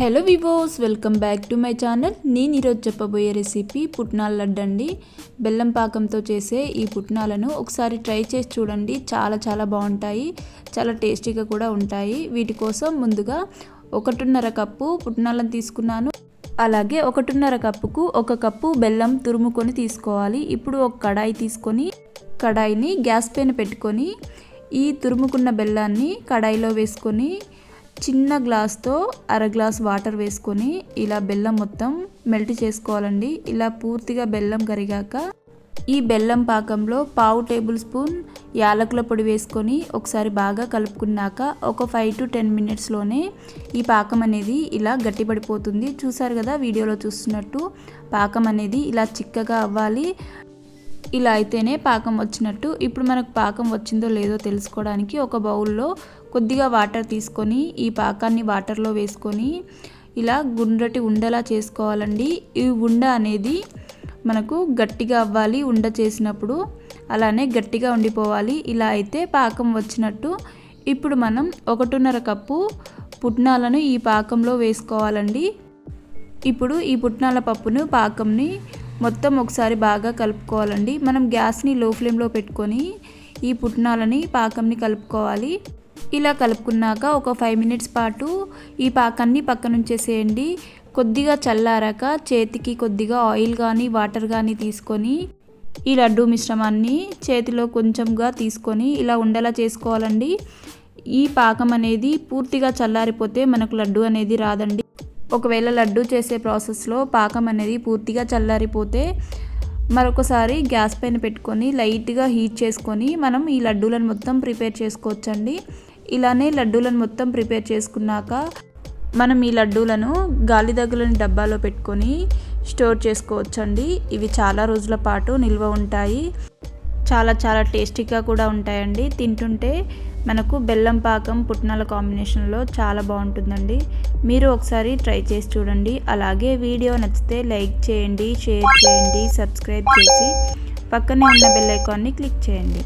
Hello వివోస్ welcome back to my channel. నేను ఈరోజు చెప్పబోయే రెసిపీ పుట్నాల లడ్డు అండి. బెల్లం పాకంతో చేసే ఈ పుట్నాలను ఒకసారి ట్రై చేసి చూడండి. చాలా చాలా బాగుంటాయి. చాలా టేస్టీగా కూడా ఉంటాయి. వీటి కోసం ముందుగా ఒకటిన్నర కప్పు పుట్నాలను తీసుకున్నాను. అలాగే ఒకటిన్నర కప్పుకు ఒక కప్పు బెల్లం తురుముకొని తీసుకోవాలి. ఇప్పుడు ఒక కడాయి తీసుకొని కడాయిని గ్యాస్ పైన పెట్టుకొని ఈ తురుముకున్న బెల్లాన్ని కడాయిలో వేసుకొని చిన్న గ్లాస్తో అర గ్లాస్ వాటర్ వేసుకొని ఇలా బెల్లం మొత్తం మెల్ట్ చేసుకోవాలండి. ఇలా పూర్తిగా బెల్లం కరిగాక ఈ బెల్లం పాకంలో పావు టేబుల్ స్పూన్ యాలకుల పొడి వేసుకొని ఒకసారి బాగా కలుపుకున్నాక ఒక ఫైవ్ టు టెన్ మినిట్స్లోనే ఈ పాకం అనేది ఇలా గట్టిపడిపోతుంది. చూసారు కదా వీడియోలో చూస్తున్నట్టు పాకం అనేది ఇలా చిక్కగా అవ్వాలి. ఇలా అయితేనే పాకం వచ్చినట్టు. ఇప్పుడు మనకు పాకం వచ్చిందో లేదో తెలుసుకోవడానికి ఒక బౌల్లో కొద్దిగా వాటర్ తీసుకొని ఈ పాకాన్ని వాటర్లో వేసుకొని ఇలా గుండ్రటి ఉండలా చేసుకోవాలండి. ఈ ఉండ అనేది మనకు గట్టిగా అవ్వాలి. ఉండ చేసినప్పుడు అలానే గట్టిగా ఉండిపోవాలి. ఇలా అయితే పాకం వచ్చినట్టు. ఇప్పుడు మనం ఒకటిన్నర కప్పు పుట్నాలను ఈ పాకంలో వేసుకోవాలండి. ఇప్పుడు ఈ పుట్నాల పప్పును పాకంని మొత్తం ఒకసారి బాగా కలుపుకోవాలండి. మనం గ్యాస్ని లో ఫ్లేమ్లో పెట్టుకొని ఈ పుట్నాలని పాకంని కలుపుకోవాలి. ఇలా కలుపుకున్నాక ఒక ఫైవ్ మినిట్స్ పాటు ఈ పాకాన్ని పక్కనుంచేసేయండి కొద్దిగా చల్లారాక చేతికి కొద్దిగా ఆయిల్ కానీ వాటర్ కానీ తీసుకొని ఈ లడ్డు మిశ్రమాన్ని చేతిలో కొంచెంగా తీసుకొని ఇలా ఉండేలా చేసుకోవాలండి. ఈ పాకం అనేది పూర్తిగా చల్లారిపోతే మనకు లడ్డు అనేది రాదండి. ఒకవేళ లడ్డు చేసే ప్రాసెస్లో పాకం అనేది పూర్తిగా చల్లారిపోతే మరొకసారి గ్యాస్ పైన పెట్టుకొని లైట్గా హీట్ చేసుకొని మనం ఈ లడ్డూలను మొత్తం ప్రిపేర్ చేసుకోవచ్చండి. ఇలానే లడ్డూలను మొత్తం ప్రిపేర్ చేసుకున్నాక మనం ఈ లడ్డూలను గాలి దగ్గరని డబ్బాలో పెట్టుకొని స్టోర్ చేసుకోవచ్చండి. ఇవి చాలా రోజుల పాటు నిల్వ ఉంటాయి. చాలా చాలా టేస్టీగా కూడా ఉంటాయండి. తింటుంటే మనకు బెల్లం పాకం పుట్నాల కాంబినేషన్లో చాలా బాగుంటుందండి. మీరు ఒకసారి ట్రై చేసి చూడండి. అలాగే వీడియో నచ్చితే లైక్ చేయండి షేర్ చేయండి సబ్స్క్రైబ్ చేసి పక్కనే ఉన్న బెల్ ఐకాన్ని క్లిక్ చేయండి.